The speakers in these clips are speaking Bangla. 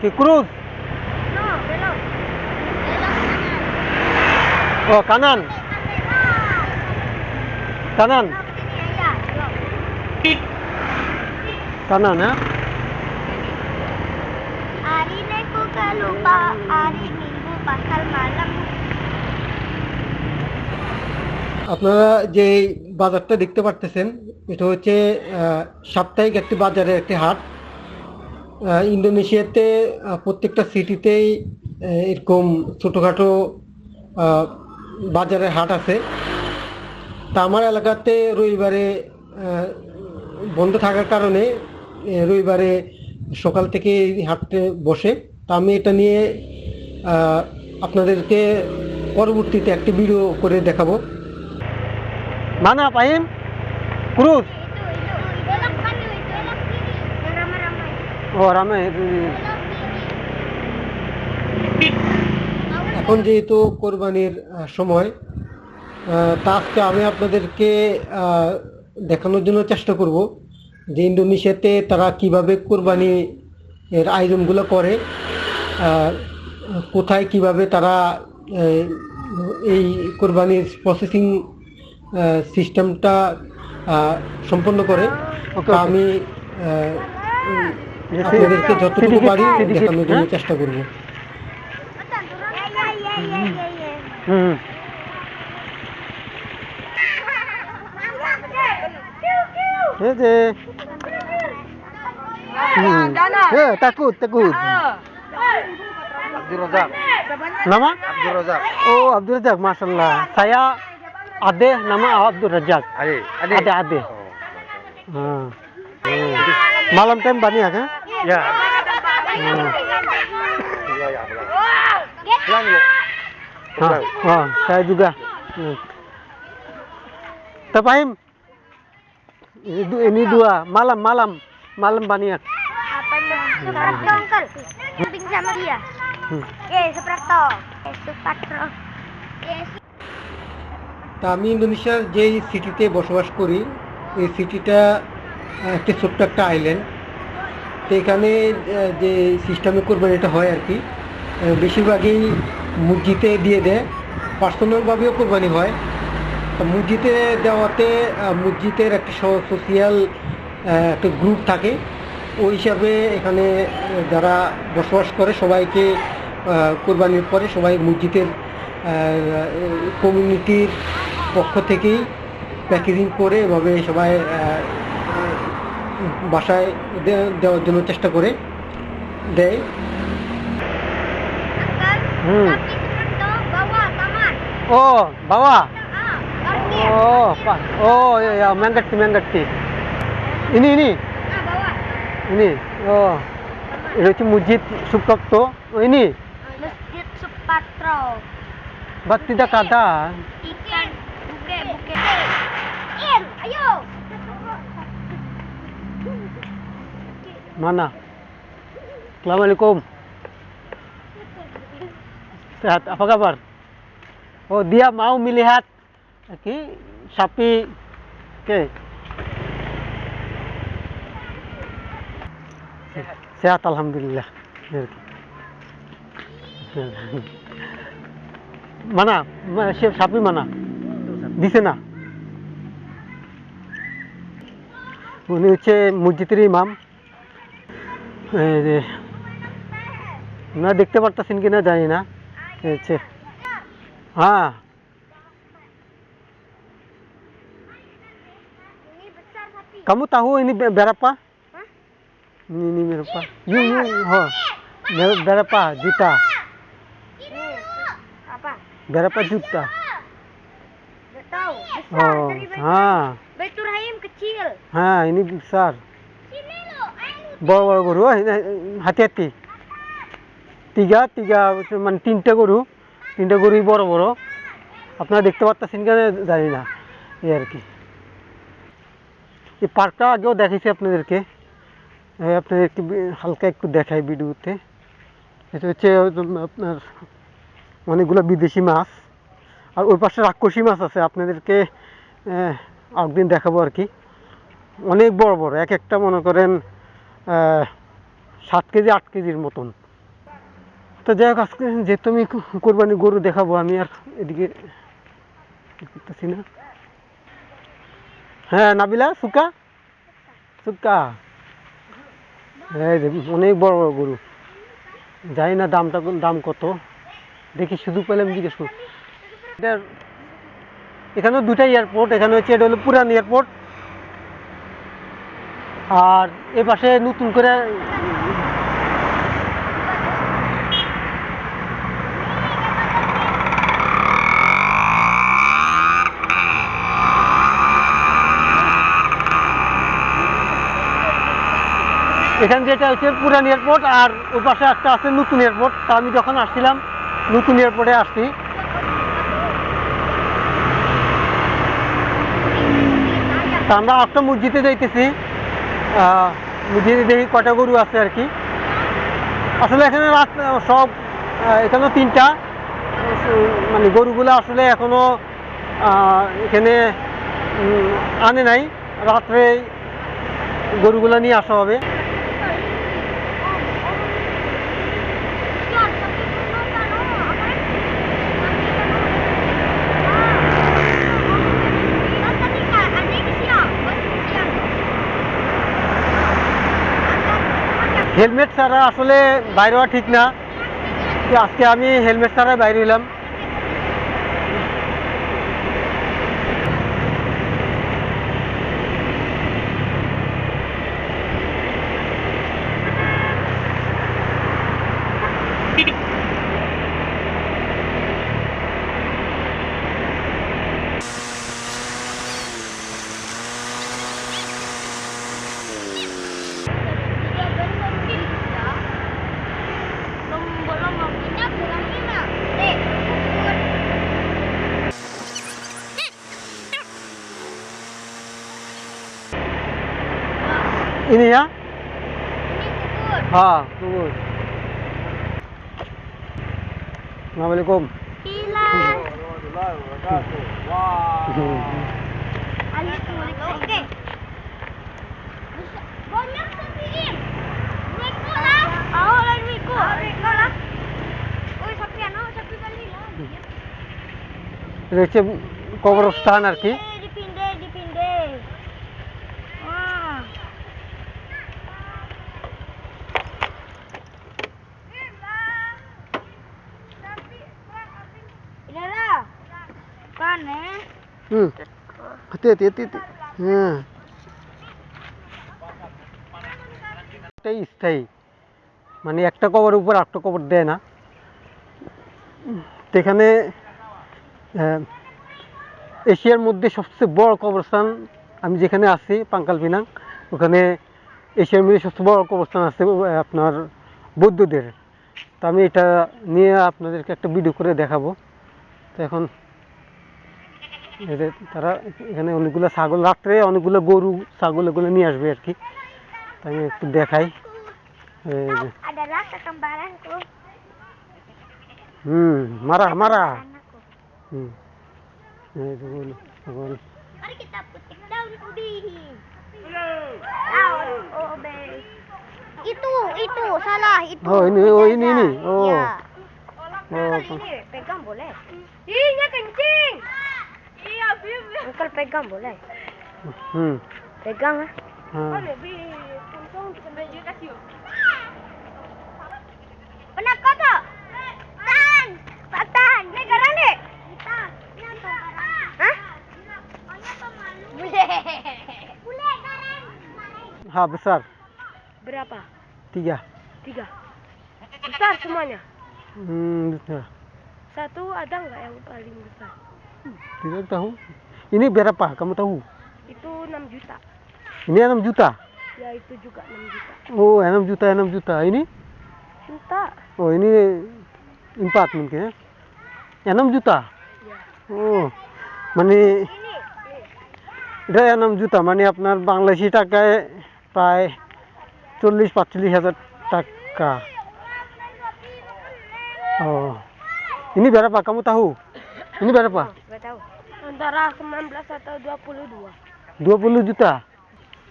কি ক্রুজ No, Eh, Belok sini aja. Belok. কানান হ্যাঁ Hari ini aku gak lupa hari Minggu pasal malam. আপনারা যে বাজারটা দেখতে পারতেছেন এটা হচ্ছে সাপ্তাহিক একটি বাজারের একটি হাট ইন্দোনেশিয়াতে প্রত্যেকটা সিটিতেই এরকম ছোটোখাটো বাজারের হাট আছে তা আমার এলাকাতে রবিবারে বন্ধ থাকার কারণে রবিবারে সকাল থেকে এই হাটে বসে তা আমি এটা নিয়ে আপনাদেরকে পরবর্তীতে একটি ভিডিও করে দেখাবো Mana Pahim? Cruz. Itu, itu. Belok kan itu, belok kiri. Yang এখন যেহেতু কোরবানির সময় তা আজকে আমি আপনাদেরকে দেখানোর জন্য চেষ্টা করব যে ইন্দোনেশিয়াতে তারা কীভাবে কোরবানি এর আয়োজনগুলো করে কোথায় কীভাবে তারা এই কোরবানির প্রসেসিং সিস্টেমটা সম্পন্ন করে। আমি আপনাদেরকে যতটুকু পারি দেখানোর জন্য চেষ্টা করব Betul, turun. Ya, ya, ya, ya, ya, ya. হুম এই যে হুম। এ, takut takut Abdul Razak. nama Abdul Razak. oh Abdul Razak masalah saya Ade nama Abdul Razak Ade. Ade Ade Oh. Hmm. Hmm. malam time banyak kan Ya. Hmm. Ya, ya. Pulang yuk. Ah, oh, saya juga Hmm. Tepahim ini, ini dua malam malam malam banyak Apanya? Suprapto, Uncle. Camping sama dia. Hmm. Eh, Suprapto. Eh, Supratro. Eh, তা আমি ইন্দোনেশিয়ার যেই সিটিতে বসবাস করি এই সিটিটা একটি ছোট্ট একটা আইল্যান্ড তো এখানে যে সিস্টেমে কোরবানিটা হয় আর কি। বেশিরভাগই মসজিদে দিয়ে দেয়। পার্সোনালভাবেও কোরবানি হয়। তো মসজিদে দেওয়াতে মসজিদের একটা সোশিয়াল একটা গ্রুপ থাকে। ওই হিসাবে এখানে যারা বসবাস করে সবাইকে কোরবানির পরে সবাই মসজিদের কমিউনিটির পক্ষ থেকেই প্যাকেজিং করে এভাবে সবাই বাসায় দেওয়ার জন্য চেষ্টা করে দেয়। হুম। ও বাবা। ও ও ম্যাঙ্গারটি ম্যাঙ্গারটি ইনি ইনি। ইনি ও। এটা হচ্ছে মসজিদ সুপ্রাপ্ত ইনি। বাতিদা কাদা। Mana Assalamualaikum sehat apa kabar oh dia mau melihat oke sapi oke sehat alhamdulillah mana Ma- siap sapi mana di sana উনি হচ্ছে মসজিদের ইমাম যে আপনারা দেখতে পারতেছেন কিনা জানি না এই হচ্ছে হ্যাঁ Ini besar sapi. kamu tahu ini be- berapa Hah? ini ini berapa yuk yuk oh Ber- berapa juta Ini apa? berapa juta Gak tahu. Besar oh dari Baitur. ah Baitur Rahim kecil. হ্যাঁ ini besar Sini lo, ayo. বড় বড় গরু হাতি হাতি তিগা তিগা মানে তিনটে গরু তিনটে গরুই বড় বড় আপনারা দেখতে পাচ্ছেন কেন জানি না। এই আর কি। এই পার্কটা আগেও দেখেছি আপনাদেরকে। এই আপনাদেরকে হালকা একটু দেখাই ভিডিওতে। এটা হচ্ছে আপনার অনেকগুলো বিদেশি মাছ। আর ওই পাশে রাক্ষসী মাছ আছে, আপনাদেরকে একদিন দেখাবো আর কি। অনেক বড় বড় এক একটা মনে করেন সাত কেজি, আট কেজির মতন। তো যাই হোক, আজকে যেহেতু আমি কোরবানি গরু দেখাবো, আমি আর এদিকে করতেছি না? হ্যাঁ নাবিলা, সুকা? সুকা? এই যে, অনেক বড় বড় গরু। জানি না দামটা দাম কত। দেখি, সুযোগ পেলাম জিজ্ঞেস করব এটার এখানে দুটা এয়ারপোর্ট এখানে হচ্ছে এটা হলো পুরান এয়ারপোর্ট আর এ পাশে নতুন করে এখান যেটা হচ্ছে পুরান এয়ারপোর্ট, আর ওই পাশে একটা আছে নতুন এয়ারপোর্ট। তা আমি যখন আসছিলাম, নতুন এয়ারপোর্টে আসছি। তা আমরা একটা মসজিদে যাইতেছি। দেখি কটা গরু আছে আর কি। আসলে এখানে রাত সব এখানেও এখানে তিনটা। মানে গরুগুলো আসলে এখনও এখানে আনে নাই। রাত্রে গরুগুলো নিয়ে আসা হবে। হেলমেট ছাড়া আসলে বাইরে হওয়া ঠিক না। আজকে আমি হেলমেট ছাড়াই বাইরে হইলাম ini ya ha tunggu Assalamualaikum Oke. Banyak sapiin. Miko lah. Oh, lain Miko. Miko lah. Oi, sapi ano? Sapi balik lah. এটা হচ্ছে কবরস্থান আর কি Dipindah, dipindah. Wah. Ini lah. Kan eh? হুম। হাতে। হ্যাঁ। স্থায়ী। মানে একটা কবর উপর একটা কবর দেয় না। এখানে এশিয়ার মধ্যে সবচেয়ে বড় কবরস্থান আমি যেখানে আছি, পাঙ্কাল পিনাং ওখানে এশিয়ার মধ্যে সবচেয়ে বড় কবরস্থান আছে আপনার বৌদ্ধদের। তো আমি এটা নিয়ে আপনাদেরকে একটা ভিডিও করে দেখাবো। তো এখন এদের তারা এখানে অনেকগুলো ছাগল, রাত্রে অনেকগুলো গরু ছাগল এগুলো নিয়ে আসবে আর কি। আমি একটু দেখাই। হম, মারা মারা। হুম ও ও। Iya, Uncle pegang boleh? হুম Pegang ah. হ্যাঁ Pernah kata? Tahan. Pak tahan. Ini garan dek. Hah? Boleh. Boleh garan. হ্যাঁ besar Berapa? tiga Tiga. Besar semuanya. hmm besar. Satu ada nggak yang paling besar? tidak tahu ini berapa kamu tahu Itu 6 juta. ini 6 juta Ya itu juga 6 juta. oh 6 juta 6 juta ini Juta. oh ini empat mungkin ya 6 juta Ya. ও মানে এটা নাম জুতা মানে আপনার বাংলাদেশি টাকায় প্রায় চল্লিশ পাঁচচল্লিশ হাজার টাকা oh ini berapa kamu tahu Ini berapa Nggak tahu. Antara 19 atau 22. 20 juta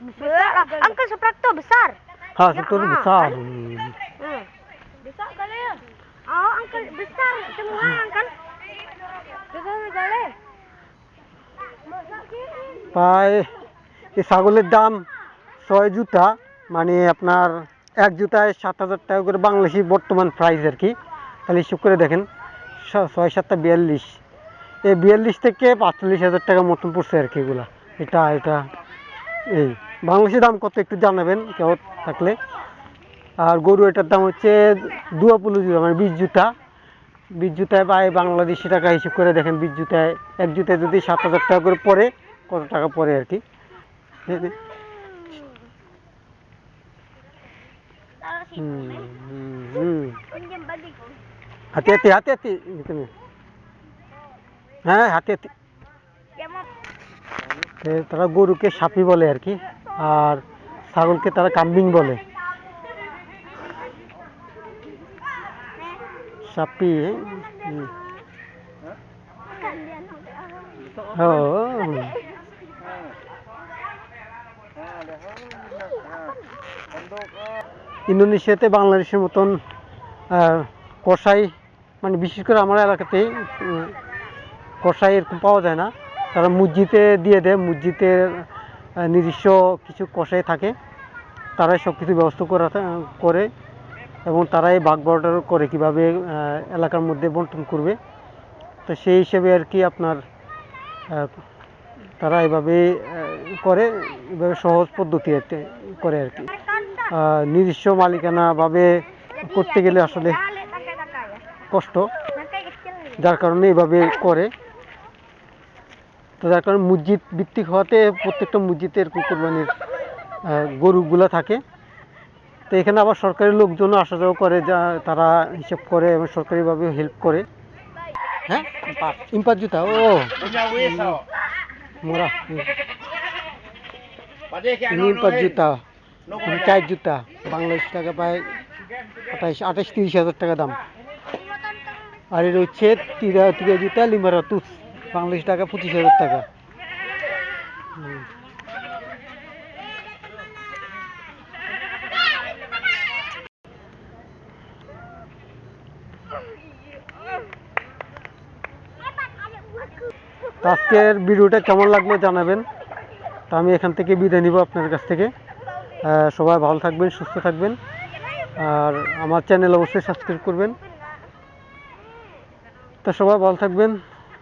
Besar. Angka itu besar. হ্যাঁ Ya, ah, besar Hmm. Besar kali ya? Oh, angkel besar semua angkel. Coba gale. প্রায় এই ছাগলের দাম ছয় জুতা মানে আপনার এক জুতায় সাত হাজার টাকা করে বাংলাদেশি বর্তমান প্রাইস আর কি তাহলে হিসেব করে দেখেন ছ- ছয় সাতটা বিয়াল্লিশ এই বিয়াল্লিশ থেকে পাঁচচল্লিশ হাজার টাকা মতন পড়ছে আর কি এগুলা এটা এটা এই বাংলাদেশি দাম কত একটু জানাবেন কেউ থাকলে আর গরু এটার দাম হচ্ছে দুয়াপুলো জুতা মানে বিশ জুতা বিশ জুতায় পায় বাংলাদেশি টাকা হিসেব করে দেখেন বিশ জুতায় এক জুতায় যদি সাত হাজার টাকা করে পড়ে কত টাকা পড়ে আর কি. হুম, হুম, হাতে হাতে হাতে হাতে। হ্যাঁ হাতে তারা গরুকে সাপি বলে আর কি আর ছাগলকে তারা কাম্বিং বলে। সাপি. ও ইন্দোনেশিয়াতে বাংলাদেশের মতন কসাই মানে বিশেষ করে আমার এলাকাতেই কসাই এরকম পাওয়া যায় না তারা মসজিদে দিয়ে দেয় মসজিদের আহ, নিজস্ব কিছু কষাই থাকে তারাই সব কিছু ব্যবস্থা করা করে এবং তারাই ভাগ বর্ডার করে কীভাবে এলাকার মধ্যে বন্টন করবে তো সেই হিসেবে আর কি আপনার তারা এভাবে করে এভাবে সহজ পদ্ধতি করে আর কি নিজস্ব মালিকানাভাবে করতে গেলে আসলে. কষ্ট. যার কারণে এভাবে করে তো যার কারণে মসজিদ ভিত্তিক হওয়াতে প্রত্যেকটা মসজিদের এরকম কোরবানির আহ, গরুগুলা থাকে। তো এখানে আবার সরকারি লোকজনও আসা যাওয়া করে যা তারা হিসাব করে এবং সরকারিভাবে হেল্প করে। হ্যাঁ? ইম্পার জুতা ও। মোরা juta ini চার জুতা বাংলাদেশ টাকা প্রায় আঠাইশ আঠাইশ তিরিশ হাজার টাকা দাম। আর এর হচ্ছে তিরা তিরা জুতা লিমারাতুস বাংলাদেশ টাকা পঁচিশ হাজার টাকা। আজকের ভিডিওটা কেমন লাগল জানাবেন। তো আমি এখান থেকে বিদায় নিব আপনার কাছ থেকে। সবাই ভালো থাকবেন, সুস্থ থাকবেন। আর আমার চ্যানেল অবশ্যই সাবস্ক্রাইব করবেন। তো সবাই ভালো থাকবেন।